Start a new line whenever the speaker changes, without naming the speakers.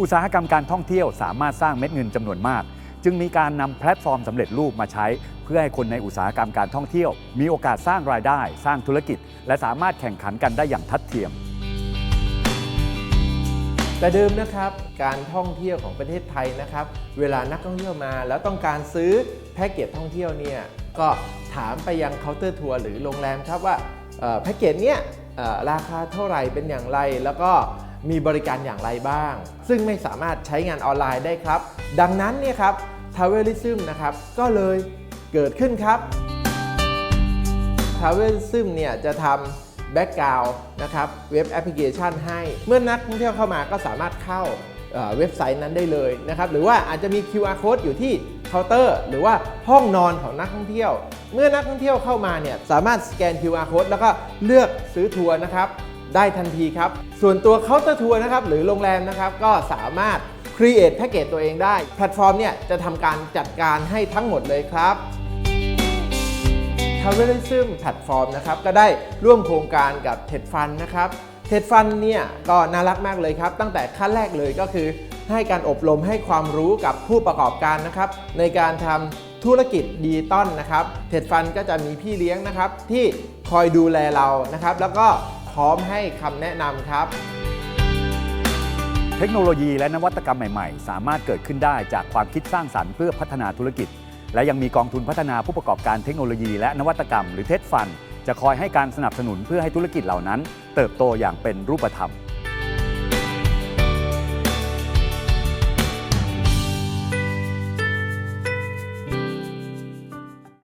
อุตสาหกรรมการท่องเที่ยวสามารถสร้างเม็ดเงินจำนวนมาก จึงมีการนำแพลตฟอร์มสำเร็จรูปมาใช้ เพื่อให้คนในอุตสาหกรรมการท่องเที่ยว มีโอกาสสร้างรายได้ สร้างธุรกิจ และสามารถแข่งขันกันได้อย่างทัดเทียม
แต่เดิมนะครับ การท่องเที่ยวของประเทศไทยนะครับ เวลานักท่องเที่ยวมา แล้วต้องการซื้อแพ็กเกจท่องเที่ยวเนี่ยก็ถามไปยังเคาน์เตอร์ทัวร์หรือโรงแรมครับว่าแพ็กเกจเนี้ยราคาเท่าไหร่เป็นอย่างไร แล้วก็ มีบริการอย่างไรบ้าง ซึ่งไม่สามารถใช้งานออนไลน์ได้ครับ ดังนั้นเนี่ยครับทาวเวลิซึมนะครับก็เลยเกิดขึ้นครับทราเวลซึมเนี่ยจะทำแบ็กกราวนะครับเว็บแอปพลิเคชันให้ เมื่อนักท่องเที่ยวเข้ามาก็สามารถเข้าเอ่อเว็บไซต์นั้นได้เลยนะครับหรือว่าอาจจะมี QR code อยู่ที่เคาน์เตอร์ หรือว่าห้องนอนของนักท่องเที่ยว เมื่อนักท่องเที่ยวเข้ามาเนี่ยสามารถสแกน QR code แล้วก็เลือกซื้อทัวร์นะครับ ได้ทันทีครับ ส่วนตัวเคาน์เตอร์ทัวร์นะครับหรือโรงแรมนะครับก็สามารถ create แพ็กเกจตัวเองได้ แพลตฟอร์มเนี่ยจะทำการจัดการให้ทั้งหมดเลยครับ t r a v e l i s m แพลตฟอร์มนะครับก็ได้ร่วมโครงการกับ t e d f u n นะครับ t e d f u n เนี่ยก็น่ารักมากเลยครับ ตั้งแต่ขั้นแรกเลยก็คือ ให้การอบรมให้ความรู้กับผู้ประกอบการนะครับ ในการทำธุรกิจดิจิตอลนะครับ t e d Fund ก็จะมีพี่เลี้ยงนะครับ ที่คอยดูแลเรานะครับ แล้วก็ พร้อมให้คำแนะนำครับ
เทคโนโลยีและนวัตกรรมใหม่ๆ สามารถเกิดขึ้นได้จากความคิดสร้างสรรค์เพื่อพัฒนาธุรกิจ และยังมีกองทุนพัฒนาผู้ประกอบการเทคโนโลยีและนวัตกรรม หรือเทสฟัน จะคอยให้การสนับสนุนเพื่อให้ธุรกิจเหล่านั้น เติบโตอย่างเป็นรูปธรรม